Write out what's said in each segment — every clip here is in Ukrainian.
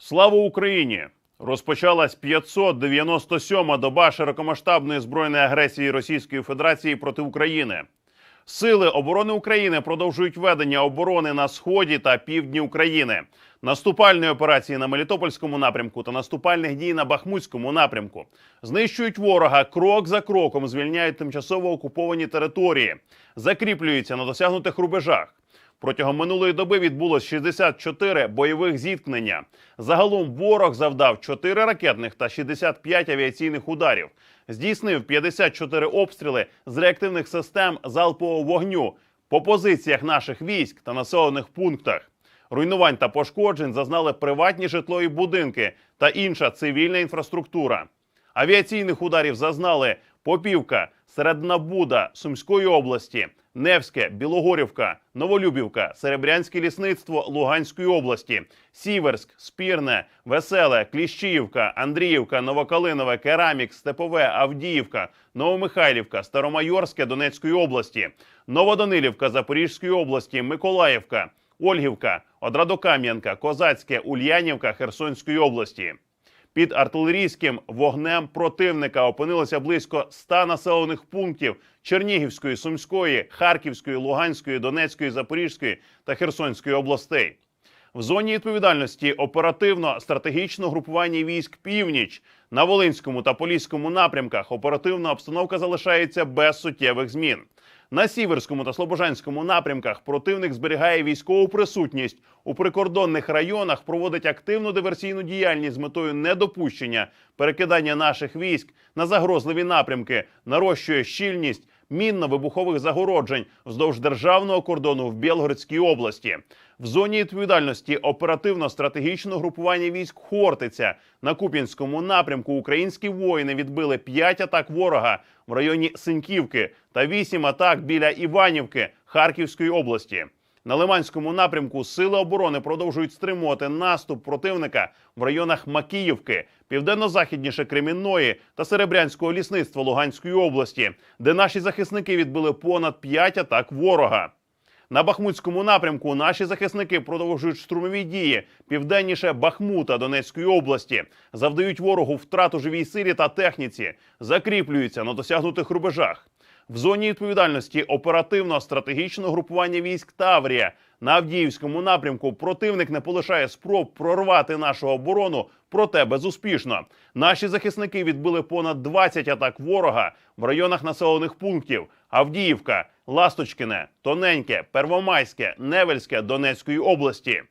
Слава Україні! Розпочалась 597-ма доба широкомасштабної збройної агресії Російської Федерації проти України. Сили оборони України продовжують ведення оборони на сході та півдні України, наступальної операції на Мелітопольському напрямку та наступальних дій на Бахмутському напрямку. Знищують ворога крок за кроком, звільняють тимчасово окуповані території, закріплюються на досягнутих рубежах. Протягом минулої доби відбулось 64 бойових зіткнення. Загалом ворог завдав 4 ракетних та 65 авіаційних ударів. Здійснив 54 обстріли з реактивних систем залпового вогню по позиціях наших військ та населених пунктах. Руйнувань та пошкоджень зазнали приватні житлові будинки та інша цивільна інфраструктура. Авіаційних ударів зазнали Попівка, Середнабуда Сумської області, Невське, Білогорівка, Новолюбівка, Серебрянське лісництво Луганської області, Сіверськ, Спірне, Веселе, Кліщіївка, Андріївка, Новокалинове, Керамік, Степове, Авдіївка, Новомихайлівка, Старомайорське Донецької області, Новоданилівка Запорізької області, Миколаївка, Ольгівка, Одрадокам'янка, Козацьке, Ульянівка Херсонської області. Під артилерійським вогнем противника опинилося близько 100 населених пунктів Чернігівської, Сумської, Харківської, Луганської, Донецької, Запорізької та Херсонської областей. В зоні відповідальності оперативно-стратегічного групування військ Північ на Волинському та Поліському напрямках оперативна обстановка залишається без суттєвих змін. На Сіверському та Слобожанському напрямках противник зберігає військову присутність у прикордонних районах, проводить активну диверсійну діяльність з метою недопущення перекидання наших військ на загрозливі напрямки, нарощує щільність мінно-вибухових загороджень вздовж державного кордону в Білгородській області. В зоні відповідальності оперативно-стратегічного групування військ Хортиця на Куп'янському напрямку українські воїни відбили 5 атак ворога в районі Синьківки та 8 атак біля Іванівки Харківської області. На Лиманському напрямку сили оборони продовжують стримувати наступ противника в районах Макіївки, південно-західніше Кремінної та Серебрянського лісництва Луганської області, де наші захисники відбили понад 5 атак ворога. На Бахмутському напрямку наші захисники продовжують штурмові дії південніше Бахмута Донецької області, завдають ворогу втрату живій силі та техніці, закріплюються на досягнутих рубежах. В зоні відповідальності оперативно-стратегічного групування військ Таврія на Авдіївському напрямку противник не полишає спроб прорвати нашу оборону, проте безуспішно. Наші захисники відбили понад 20 атак ворога в районах населених пунктів Авдіївка, Ласточкине, Тоненьке, Первомайське, Невельське Донецької області.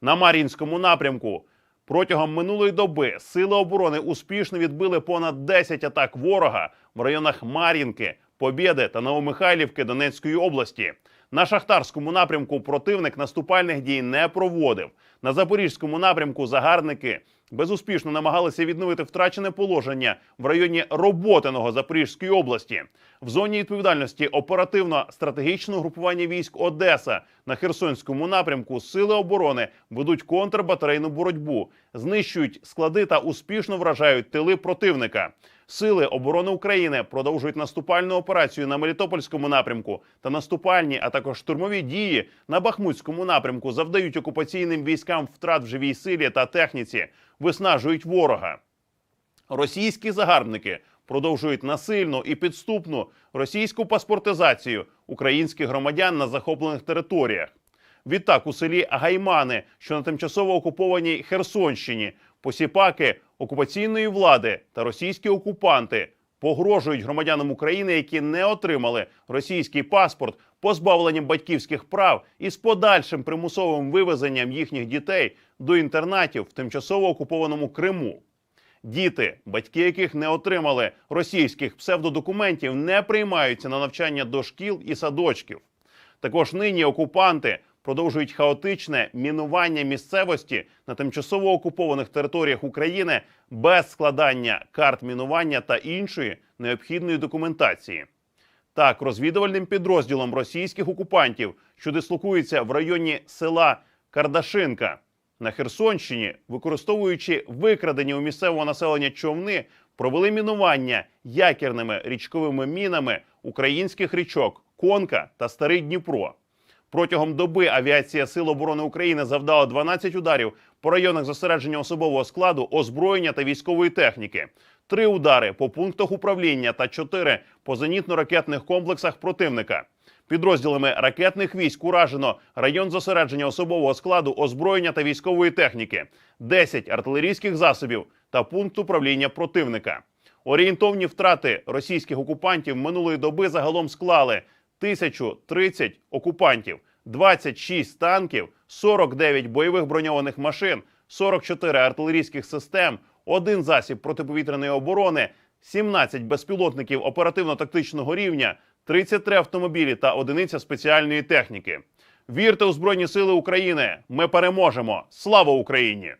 На Мар'їнському напрямку протягом минулої доби сили оборони успішно відбили понад 10 атак ворога в районах Мар'їнки, Побєди та Новомихайлівки Донецької області. На шахтарському напрямку противник наступальних дій не проводив. На запорізькому напрямку загарбники безуспішно намагалися відновити втрачене положення в районі Роботиного Запорізької області. В зоні відповідальності оперативно-стратегічного групування військ Одеса на Херсонському напрямку сили оборони ведуть контрбатарейну боротьбу, знищують склади та успішно вражають тили противника. Сили оборони України продовжують наступальну операцію на Мелітопольському напрямку та наступальні, а також штурмові дії на Бахмутському напрямку завдають окупаційним військам втрат в живій силі та техніці, виснажують ворога. Російські загарбники продовжують насильну і підступну російську паспортизацію українських громадян на захоплених територіях. Відтак у селі Гаймани, що на тимчасово окупованій Херсонщині, посіпаки окупаційної влади та російські окупанти погрожують громадянам України, які не отримали російський паспорт, позбавленням батьківських прав і з подальшим примусовим вивезенням їхніх дітей до інтернатів в тимчасово окупованому Криму. Діти, батьки яких не отримали російських псевдодокументів, не приймаються на навчання до шкіл і садочків. Також нині окупанти продовжують хаотичне мінування місцевості на тимчасово окупованих територіях України без складання карт мінування та іншої необхідної документації. Так, розвідувальним підрозділом російських окупантів, що дислокується в районі села Кардашинка на Херсонщині, використовуючи викрадені у місцевого населення човни, провели мінування якірними річковими мінами українських річок Конка та Старий Дніпро. Протягом доби авіація Сил оборони України завдала 12 ударів по районах зосередження особового складу, озброєння та військової техніки, три удари по пунктах управління та чотири по зенітно-ракетних комплексах противника. Підрозділами ракетних військ уражено район зосередження особового складу, озброєння та військової техніки, 10 артилерійських засобів та пункт управління противника. Орієнтовні втрати російських окупантів минулої доби загалом склали 1030 окупантів, 26 танків, 49 бойових броньованих машин, 44 артилерійських систем, один засіб протиповітряної оборони, 17 безпілотників оперативно-тактичного рівня, 33 автомобілі та одиниця спеціальної техніки. Вірте у Збройні Сили України! Ми переможемо! Слава Україні!